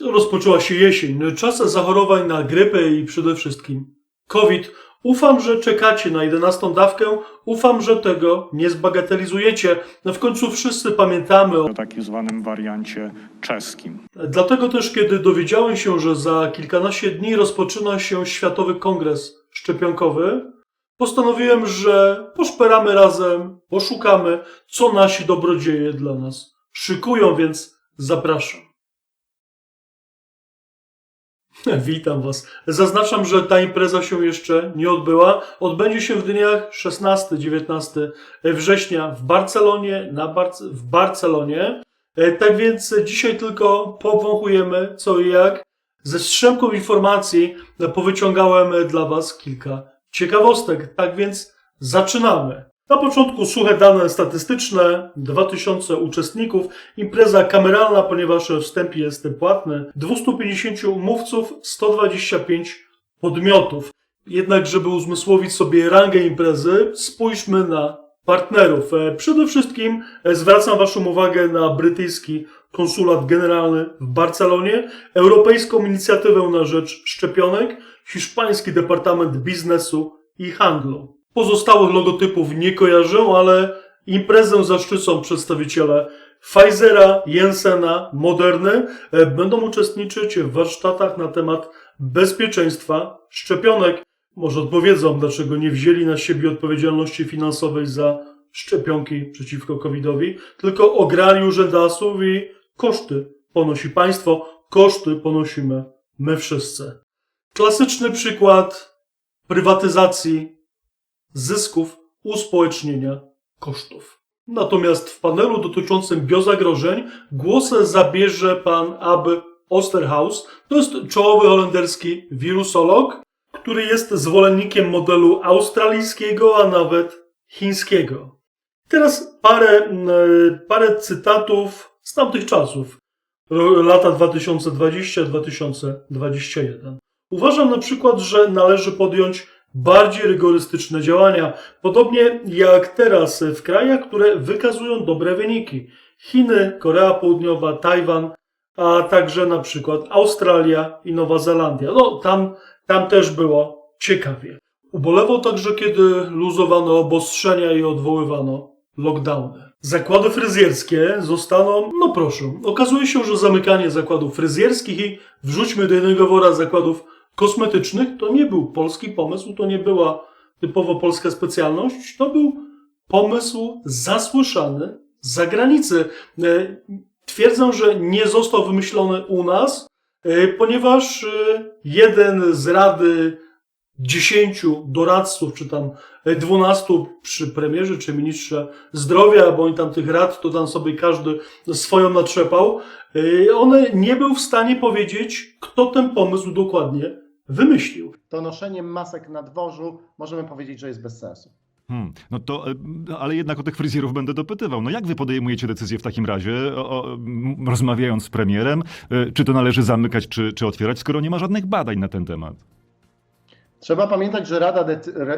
Rozpoczęła się jesień, czas zachorowań na grypę i przede wszystkim COVID. Ufam, że czekacie na 11 dawkę, ufam, że tego nie zbagatelizujecie. No w końcu wszyscy pamiętamy o o tak zwanym wariancie czeskim. Dlatego też, kiedy dowiedziałem się, że za kilkanaście dni rozpoczyna się Światowy Kongres Szczepionkowy, postanowiłem, że poszperamy razem, poszukamy, co nasi dobrodzieje dla nas szykują, więc zapraszam. Witam Was. Zaznaczam, że ta impreza się jeszcze nie odbyła. Odbędzie się w dniach 16-19 września w Barcelonie, na Barce- w Barcelonie. E, Tak więc dzisiaj tylko powąchujemy co i jak. Ze strzępką informacji powyciągałem dla Was kilka ciekawostek. Tak więc zaczynamy. Na początku suche dane statystyczne, 2000 uczestników, impreza kameralna, ponieważ wstęp jest płatny, 250 mówców, 125 podmiotów. Jednak, żeby uzmysłowić sobie rangę imprezy, spójrzmy na partnerów. E, Przede wszystkim e, zwracam Waszą uwagę na brytyjski konsulat generalny w Barcelonie, Europejską Inicjatywę na Rzecz Szczepionek, Hiszpański Departament Biznesu i Handlu. Pozostałych logotypów nie kojarzę, ale imprezę zaszczycą przedstawiciele Pfizera, Jensena, Moderny. E, Będą uczestniczyć w warsztatach na temat bezpieczeństwa szczepionek. Może odpowiedzą, dlaczego nie wzięli na siebie odpowiedzialności finansowej za szczepionki przeciwko COVID-owi, tylko ograli urzędasów i koszty ponosi państwo, koszty ponosimy my wszyscy. Klasyczny przykład prywatyzacji zysków, uspołecznienia kosztów. Natomiast w panelu dotyczącym biozagrożeń głos zabierze pan Ab Osterhaus. To jest czołowy holenderski wirusolog, który jest zwolennikiem modelu australijskiego, a nawet chińskiego. Teraz parę, parę cytatów z tamtych czasów, lata 2020-2021. Uważam na przykład, że należy podjąć bardziej rygorystyczne działania, podobnie jak teraz w krajach, które wykazują dobre wyniki. Chiny, Korea Południowa, Tajwan, a także na przykład Australia i Nowa Zelandia. No, tam, tam też było ciekawie. Ubolewał także, kiedy luzowano obostrzenia i odwoływano lockdowny. Zakłady fryzjerskie zostaną, no proszę, okazuje się, że zamykanie zakładów fryzjerskich i wrzućmy do jednego wora zakładów kosmetycznych to nie był polski pomysł, to nie była typowo polska specjalność, to był pomysł zasłyszany z zagranicy. E, Twierdzę, że nie został wymyślony u nas, e, ponieważ e, jeden z rady dziesięciu doradców, czy tam dwunastu przy premierze, czy ministrze zdrowia, bo oni tam tych rad, to tam sobie każdy swoją natrzepał, e, on nie był w stanie powiedzieć, kto ten pomysł dokładnie wymyślił. to noszenie masek na dworzu możemy powiedzieć, że jest bez sensu. Hmm, no to, e, ale jednak o tych fryzjerów będę dopytywał. No jak wy podejmujecie decyzję w takim razie, o, o, rozmawiając z premierem, e, czy to należy zamykać, czy, czy otwierać, skoro nie ma żadnych badań na ten temat? Trzeba pamiętać, że Rada,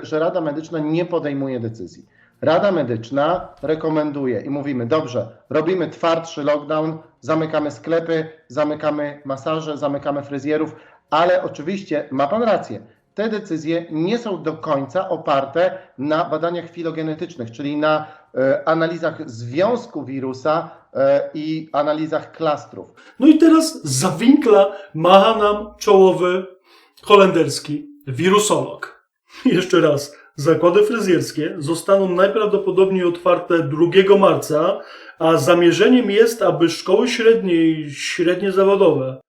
że Rada Medyczna nie podejmuje decyzji. Rada Medyczna rekomenduje i mówimy, dobrze, robimy twardszy lockdown, zamykamy sklepy, zamykamy masaże, zamykamy fryzjerów, ale oczywiście ma Pan rację. Te decyzje nie są do końca oparte na badaniach filogenetycznych, czyli na e, analizach związku wirusa e, i analizach klastrów. No i teraz za winkla macha nam czołowy holenderski wirusolog. Jeszcze raz, zakłady fryzjerskie zostaną najprawdopodobniej otwarte 2 marca, a zamierzeniem jest, aby szkoły średnie i średnie zawodowe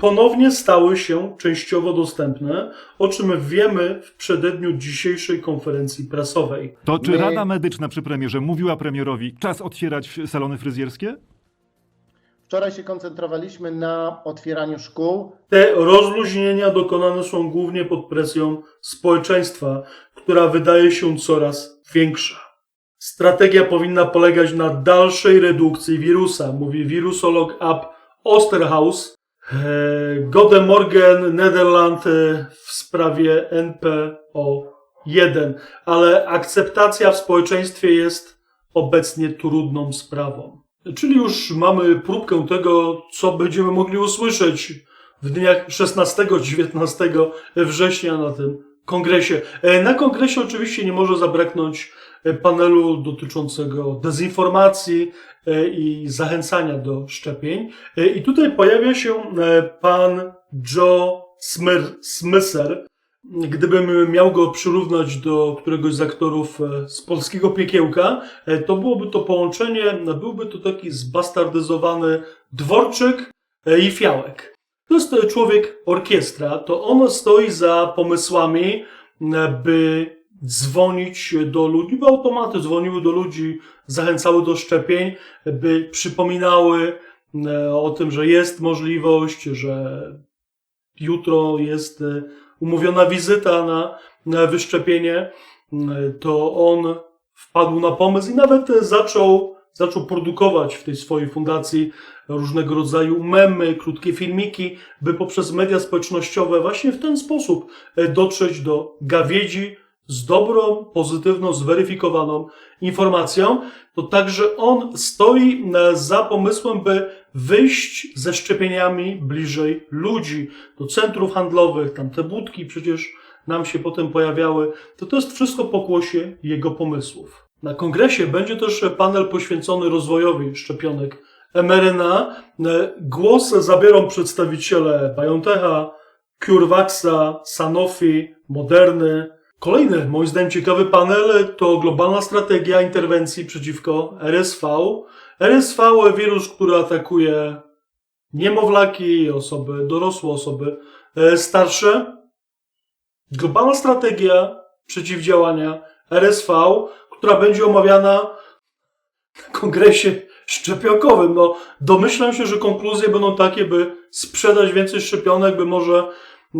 ponownie stały się częściowo dostępne, o czym wiemy w przededniu dzisiejszej konferencji prasowej. To czy My- Rada Medyczna przy premierze mówiła premierowi, czas otwierać salony fryzjerskie? Wczoraj się koncentrowaliśmy na otwieraniu szkół, Te rozluźnienia dokonane są głównie pod presją społeczeństwa, która wydaje się coraz większa. Strategia powinna polegać na dalszej redukcji wirusa, mówi wirusolog Ab Osterhaus, Gode Morgen, Nederland e, w sprawie NPO1, ale akceptacja w społeczeństwie jest obecnie trudną sprawą. Czyli już mamy próbkę tego, co będziemy mogli usłyszeć w dniach 16-19 września na tym kongresie. E, Na kongresie oczywiście nie może zabraknąć e, panelu dotyczącego dezinformacji e, i zachęcania do szczepień. I tutaj pojawia się pan Joe Smyser. Gdybym miał go przyrównać do któregoś z aktorów z polskiego piekiełka, to byłoby to połączenie, no, byłby to taki zbastardyzowany dworczyk i fiałek. To jest człowiek orkiestra, to on stoi za pomysłami, e, by dzwonić do ludzi, by automaty dzwoniły do ludzi, zachęcały do szczepień, by przypominały e, o tym, że jest możliwość, że jutro jest e, umówiona wizyta na, na wyszczepienie, to on wpadł na pomysł i nawet zaczął, zaczął produkować w tej swojej fundacji różnego rodzaju memy, krótkie filmiki, by poprzez media społecznościowe właśnie w ten sposób e, dotrzeć do gawiedzi z dobrą, pozytywną, zweryfikowaną informacją, to także on stoi e, za pomysłem, by wyjść ze szczepieniami bliżej ludzi, do centrów handlowych, tam te budki przecież nam się potem pojawiały. To to jest wszystko pokłosie jego pomysłów. Na kongresie będzie też panel poświęcony rozwojowi szczepionek mRNA. Głos zabiorą przedstawiciele BioNTecha, CureVaxa, Sanofi, Moderny. Kolejny, moim zdaniem, ciekawy panel to globalna strategia interwencji przeciwko RSV. RSV, wirus, który atakuje niemowlaki, osoby dorosłe, osoby e, starsze. Globalna strategia przeciwdziałania RSV, która będzie omawiana na kongresie szczepionkowym. No, domyślam się, że konkluzje będą takie, by sprzedać więcej szczepionek, by może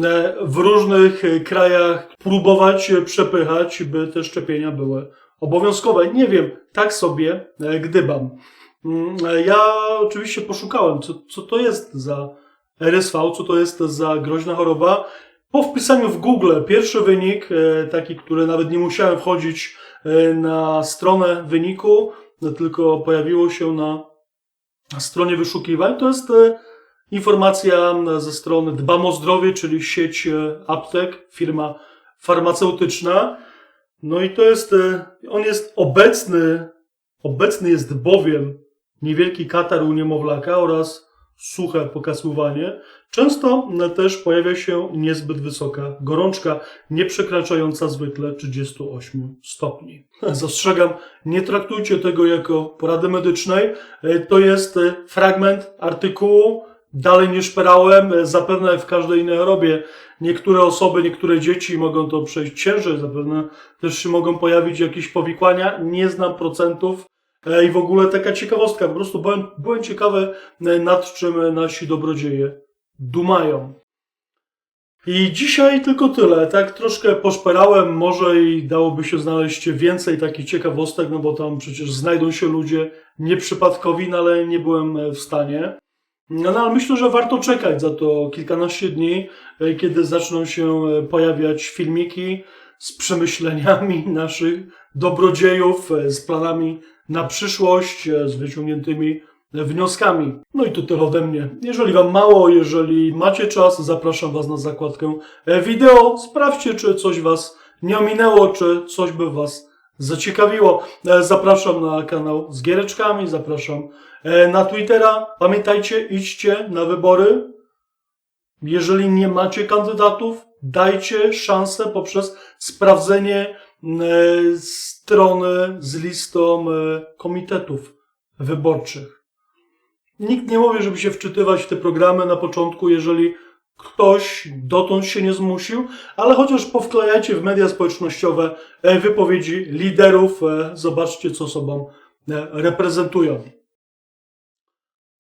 e, w różnych e, krajach próbować e, przepychać, by te szczepienia były obowiązkowe. Nie wiem, tak sobie gdybam. Mm, Ja oczywiście poszukałem, co, co to jest za RSV, co to jest za groźna choroba. Po wpisaniu w Google pierwszy wynik, taki, który nawet nie musiałem wchodzić na stronę wyniku, tylko pojawiło się na stronie wyszukiwań, to jest e, informacja ze strony Dbam o Zdrowie, czyli sieć e, aptek, firma farmaceutyczna. No i to jest, e, on jest obecny, obecny jest bowiem niewielki katar u niemowlaka oraz suche pokasływanie. Często e, też pojawia się niezbyt wysoka gorączka, nie przekraczająca zwykle 38 stopni. Zastrzegam, nie traktujcie tego jako porady medycznej. E, To jest e, fragment artykułu. Dalej nie szperałem, zapewne w każdej innej chorobie. Niektóre osoby, niektóre dzieci mogą to przejść ciężej, zapewne też się mogą pojawić jakieś powikłania. Nie znam procentów. E, I w ogóle taka ciekawostka, po prostu byłem, byłem ciekawy, e, nad czym e, nasi dobrodzieje dumają. I dzisiaj tylko tyle. Tak troszkę poszperałem, może i dałoby się znaleźć więcej takich ciekawostek, no bo tam przecież znajdą się ludzie nieprzypadkowi, no ale nie byłem w stanie. No, no ale myślę, że warto czekać za to kilkanaście dni, kiedy zaczną się pojawiać filmiki z przemyśleniami naszych dobrodziejów, z planami na przyszłość, e, z wyciągniętymi wnioskami. No i to tyle ode mnie. Jeżeli Wam mało, jeżeli macie czas, zapraszam Was na zakładkę e, wideo. Sprawdźcie, czy coś Was nie ominęło, czy coś by Was zaciekawiło. E, Zapraszam na kanał z giereczkami, zapraszam e, na Twittera. Pamiętajcie, idźcie na wybory. Jeżeli nie macie kandydatów, dajcie szansę poprzez sprawdzenie e, strony z listą e, komitetów wyborczych. Nikt nie mówi, żeby się wczytywać w te programy na początku, jeżeli ktoś dotąd się nie zmusił, ale chociaż powklejajcie w media społecznościowe e, wypowiedzi liderów, e, zobaczcie, co sobą e, reprezentują.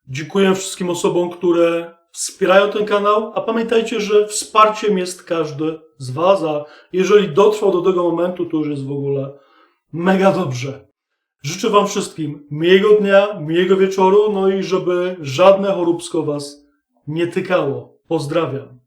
Dziękuję wszystkim osobom, które wspierają ten kanał, a pamiętajcie, że wsparciem jest każdy z Was, a jeżeli dotrwał do tego momentu, to już jest w ogóle mega dobrze. Życzę Wam wszystkim miłego dnia, miłego wieczoru, no i żeby żadne choróbsko Was nie tykało. Pozdrawiam.